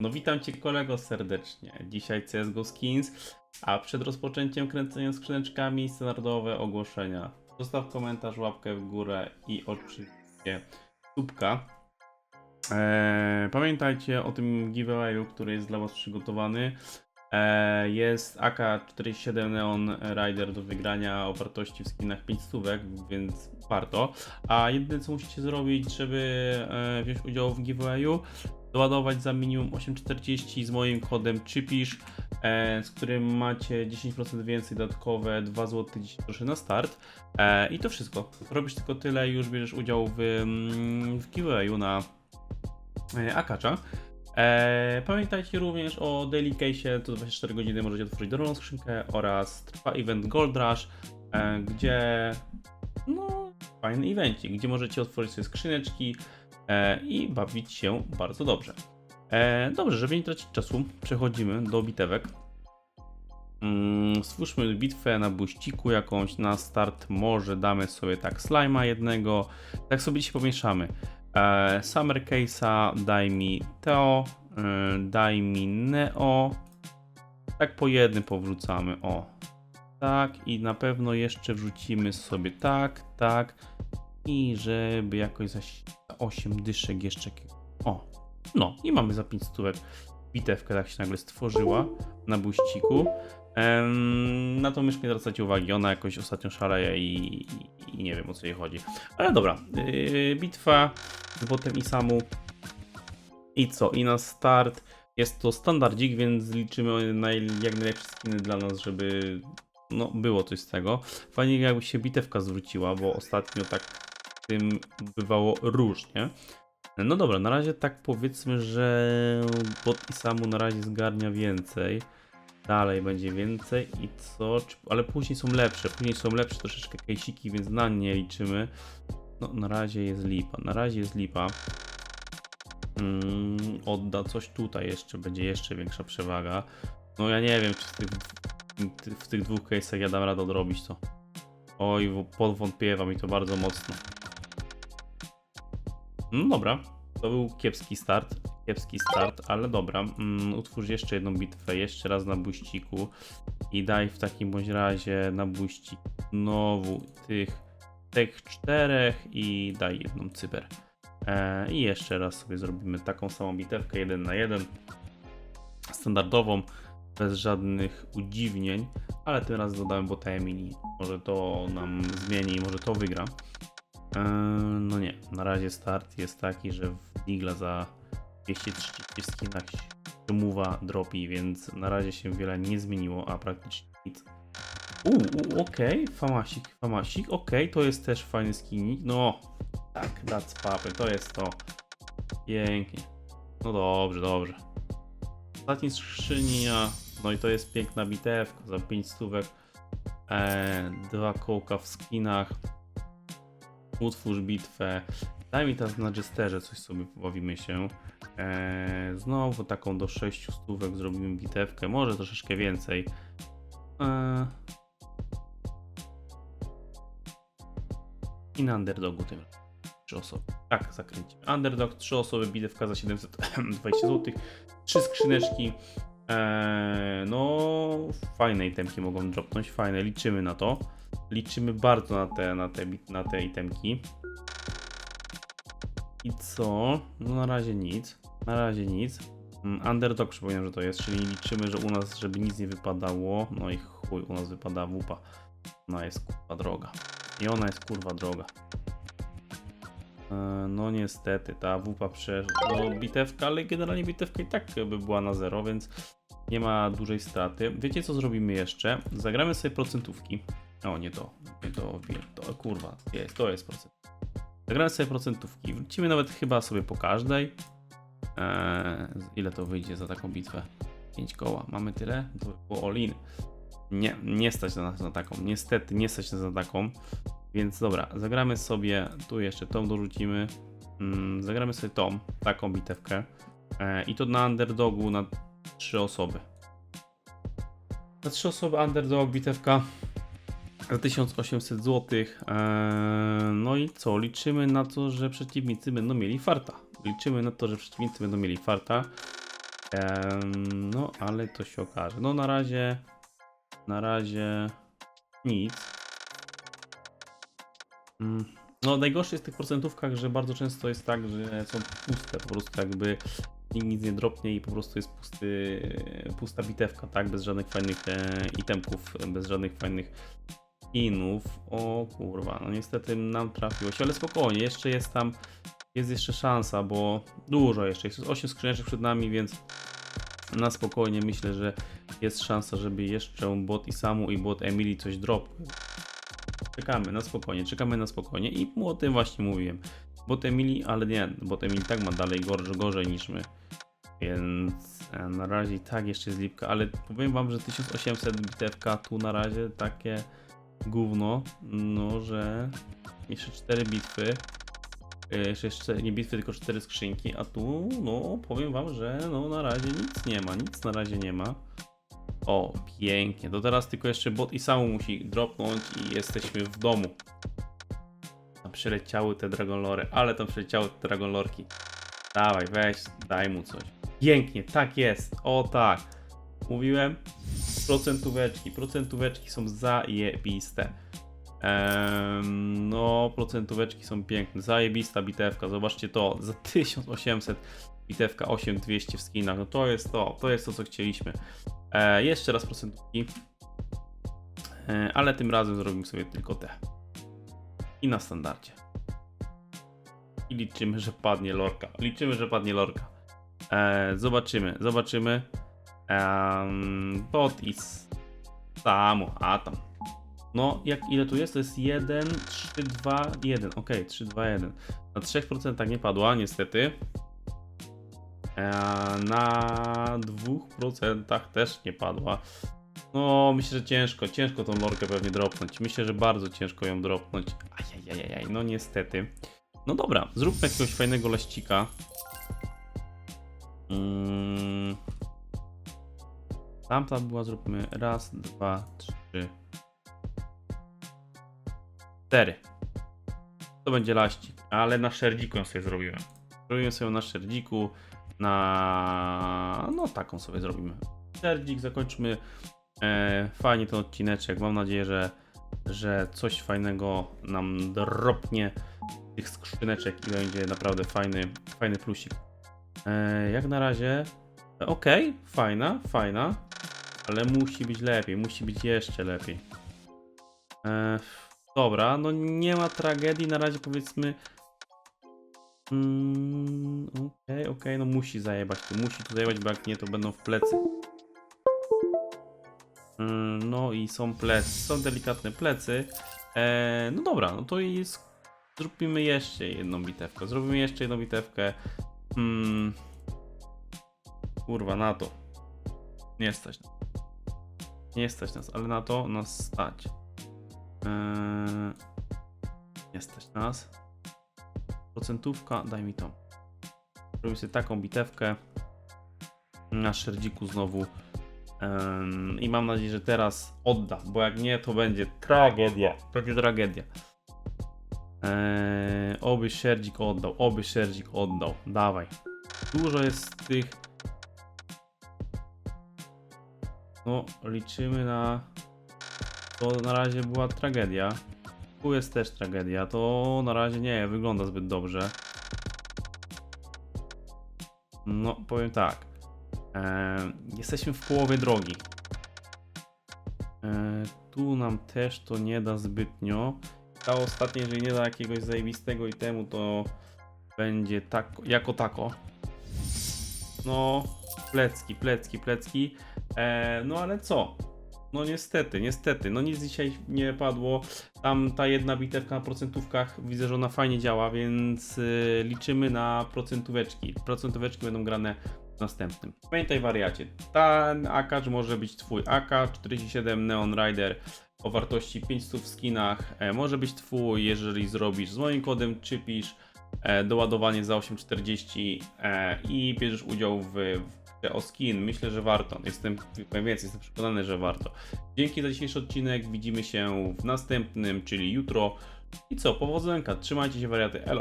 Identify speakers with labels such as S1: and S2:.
S1: No witam Cię kolego serdecznie. Dzisiaj CSGO Skins, a przed rozpoczęciem kręcenia skrzyneczkami standardowe ogłoszenia. Zostaw komentarz, łapkę w górę i oczywiście subka. Eee, pamiętajcie o tym giveawayu, który jest dla Was przygotowany. Eee, jest AK-47 Neon Rider do wygrania o wartości w skinach 5 stówek, więc warto. A jedyne co musicie zrobić, żeby e, wziąć udział w giveawayu, doładować za minimum 8,40 z moim kodem CZYPISZ, e, z którym macie 10% więcej dodatkowe 2 zł 10 groszy na start. E, I to wszystko. Robisz tylko tyle i już bierzesz udział w, mm, w giveawayu na e, Akacza. Pamiętajcie również o Daily Case, to 24 godziny możecie otworzyć darmową skrzynkę oraz trwa event Gold Rush, gdzie no fajny evencik, gdzie możecie otworzyć sobie skrzyneczki i bawić się bardzo dobrze. E, dobrze, żeby nie tracić czasu, przechodzimy do bitewek. Mm, stwórzmy bitwę na buściku jakąś na start. Może damy sobie tak slima jednego. Tak sobie dzisiaj pomieszamy. E, Summer Case'a daj mi Teo, e, daj mi Neo. Tak po jednym powrzucamy. O. Tak i na pewno jeszcze wrzucimy sobie tak, tak. I żeby jakoś za 8 dyszek jeszcze. O. No i mamy za 5 stówek bitewkę tak się nagle stworzyła na buściku. Em, na to myszkę nie zwracajcie uwagi, ona jakoś ostatnio szaleje i, i, i nie wiem o co jej chodzi. Ale dobra, yy, bitwa z botem i samu. I co? I na start jest to standardzik, więc liczymy na jak najlepsze skiny dla nas, żeby no, było coś z tego. Fajnie jakby się bitewka zwróciła, bo ostatnio tak tym bywało różnie. No dobra, na razie tak powiedzmy, że bot i samu na razie zgarnia więcej. Dalej będzie więcej i co? Ale później są lepsze, później są lepsze troszeczkę kejsiki, więc na nie liczymy. No na razie jest lipa, na razie jest lipa. Mm, odda coś tutaj jeszcze, będzie jeszcze większa przewaga. No ja nie wiem, czy w tych, w tych dwóch case'ach ja dam radę odrobić to. Oj, powątpiewa mi to bardzo mocno. No dobra, to był kiepski start. Kiepski start, ale dobra. Mm, utwórz jeszcze jedną bitwę, jeszcze raz na buściku i daj w takim bądź razie na buścik znowu tych, tych czterech i daj jedną cyber. E, I jeszcze raz sobie zrobimy taką samą bitewkę, jeden na jeden, standardową, bez żadnych udziwnień, ale tym razem dodałem bota Emily. Może to nam zmieni, może to wygra. E, no nie, na razie start jest taki, że w Digla za 230 skinach mowa dropi, więc na razie się wiele nie zmieniło, a praktycznie nic. Uuu, okej, famasik, famasik, okej, to jest też fajny skinik, no, tak, that's papy, to jest to. Pięknie. No dobrze, dobrze. Ostatni skrzyni, a no i to jest piękna bitewka za 5 stówek. E, dwa kołka w skinach. Utwórz bitwę. Daj mi teraz na Jesterze coś sobie pobawimy się. Eee, znowu taką do 6 stówek zrobimy bitewkę, może troszeczkę więcej. Eee, I na underdogu tym razem. 3 osoby. Tak, zakręcimy. Underdog, 3 osoby, bitewka za 720 zł. 3 skrzyneczki. Eee, no, fajne itemki mogą dropnąć, fajne, liczymy na to. Liczymy bardzo na te, na te, na te itemki. I co? No na razie nic. Na razie nic. Mm, Underdog przypominam, że to jest, czyli liczymy, że u nas, żeby nic nie wypadało. No i chuj, u nas wypada wupa. Ona jest kurwa droga. I ona jest kurwa droga. E, No niestety, ta wupa przeszła. No bitewka, ale generalnie bitewka i tak by była na zero, więc nie ma dużej straty. Wiecie co zrobimy jeszcze? Zagramy sobie procentówki. O, nie to. Nie to, to kurwa, jest, to jest procent. Zagramy sobie procentówki. Wrócimy nawet chyba sobie po każdej. Eee, ile to wyjdzie za taką bitwę? 5 koła. Mamy tyle? To by było all in. Nie, nie stać na na taką. Niestety nie stać nas na taką. Więc dobra, zagramy sobie, tu jeszcze tą dorzucimy. Mm, zagramy sobie tą, taką bitewkę. Eee, I to na underdogu na 3 osoby. Na 3 osoby underdog bitewka za 1800 zł. Eee, no i co? Liczymy na to, że przeciwnicy będą mieli farta. Liczymy na to, że przeciwnicy będą mieli farta. Em, no, ale to się okaże. No, na razie, na razie nic. Mm, No, najgorsze jest w tych procentówkach, że bardzo często jest tak, że są puste, po prostu jakby nikt nic nie dropnie i po prostu jest pusty, pusta bitewka, tak? Bez żadnych fajnych e, itemków, bez żadnych fajnych inów. O kurwa, no niestety nam trafiło się, ale spokojnie, jeszcze jest tam, jest jeszcze szansa, bo dużo jeszcze, jest 8 skrzyneczek przed nami, więc na spokojnie myślę, że jest szansa, żeby jeszcze bot i Samu i bot Emily coś dropły. Czekamy na spokojnie, czekamy na spokojnie i o tym właśnie mówiłem. Bot Emily, ale nie, bot Emily tak ma dalej gorzej, gorzej niż my. Więc e, na razie tak jeszcze jest lipka, ale powiem wam, że 1800 bitewka tu na razie takie gówno, no że jeszcze 4 bitwy, e, jeszcze nie bitwy, tylko 4 skrzynki, a tu no powiem wam, że no na razie nic nie ma, nic na razie nie ma. O, pięknie, to teraz tylko jeszcze bot i samu musi dropnąć i jesteśmy w domu. Tam przyleciały te dragonlory, ale tam przyleciały te dragonlorki. Dawaj, weź, daj mu coś. Pięknie, tak jest, o tak. Mówiłem, procentóweczki, procentóweczki są zajebiste. Em, no, procentóweczki są piękne, zajebista bitewka, zobaczcie to, za 1800 bitewka 8200 w skinach, no to jest to, to jest to co chcieliśmy. E, jeszcze raz procentówki, e, ale tym razem zrobimy sobie tylko te. I na standardzie. I liczymy, że padnie lorka. Liczymy, że padnie lorka. E, zobaczymy, zobaczymy. Um, is samo, a tam. No, jak ile tu jest? To jest 1, 3, 2, 1. Ok, 3, 2, 1. Na 3% nie padła, niestety. E, na 2% też nie padła. No, myślę, że ciężko, ciężko tą lorkę pewnie dropnąć. Myślę, że bardzo ciężko ją dropnąć. Ajajajaj, no niestety. No dobra, zróbmy jakiegoś fajnego leścika. Mm. Tamta była, zróbmy raz, dwa, trzy, cztery. To będzie laścik, ale na szerdziku ją sobie zrobiłem. Zrobiłem sobie na szerdziku, na... no taką sobie zrobimy. Szerdzik, zakończmy e, fajnie ten odcineczek. Mam nadzieję, że, że coś fajnego nam dropnie tych skrzyneczek i będzie naprawdę fajny, fajny plusik. E, jak na razie, ok, fajna, fajna, ale musi być lepiej, musi być jeszcze lepiej. E, dobra, no nie ma tragedii, na razie powiedzmy. Mm, Okej, okej, no musi zajebać tu, musi tu zajebać, bo jak nie, to będą w plecy. Mm, no i są plecy, są delikatne plecy. E, no dobra, no to i zróbmy jeszcze jedną bitewkę, zrobimy jeszcze jedną bitewkę. Hmm. Kurwa, na to. Nie stać. nas. Nie stać nas, ale na to nas stać. Eee, nie stać nas. Procentówka, daj mi to. Robimy sobie taką bitewkę. Na szerdziku znowu. I mam nadzieję, że teraz odda, bo jak nie, to będzie tragedia. Będzie tragedia. Eee, oby Szerdzik oddał, oby Szerdzik oddał. Dawaj. Dużo jest tych. No, liczymy na. To na razie była tragedia. Tu jest też tragedia. To na razie nie wygląda zbyt dobrze. No, powiem tak. Eee, jesteśmy w połowie drogi. Eee, tu nam też to nie da zbytnio. Ta ostatnia, jeżeli nie da jakiegoś zajebistego itemu, to będzie tak, jako tako. No, plecki, plecki, plecki. E, no ale co? No niestety, niestety, no nic dzisiaj nie padło. Tam ta jedna bitewka na procentówkach, widzę, że ona fajnie działa, więc y, liczymy na procentóweczki. Procentóweczki będą grane w następnym. Pamiętaj wariacie, ten akacz może być twój AK-47 Neon Rider o wartości 500 w skinach. E, może być twój, jeżeli zrobisz z moim kodem czypisz e, doładowanie za 8,40 e, i bierzesz udział w, w o skin. Myślę, że warto. Jestem, powiem więcej, jestem przekonany, że warto. Dzięki za dzisiejszy odcinek. Widzimy się w następnym, czyli jutro. I co, powodzonka. Trzymajcie się wariaty. Elo.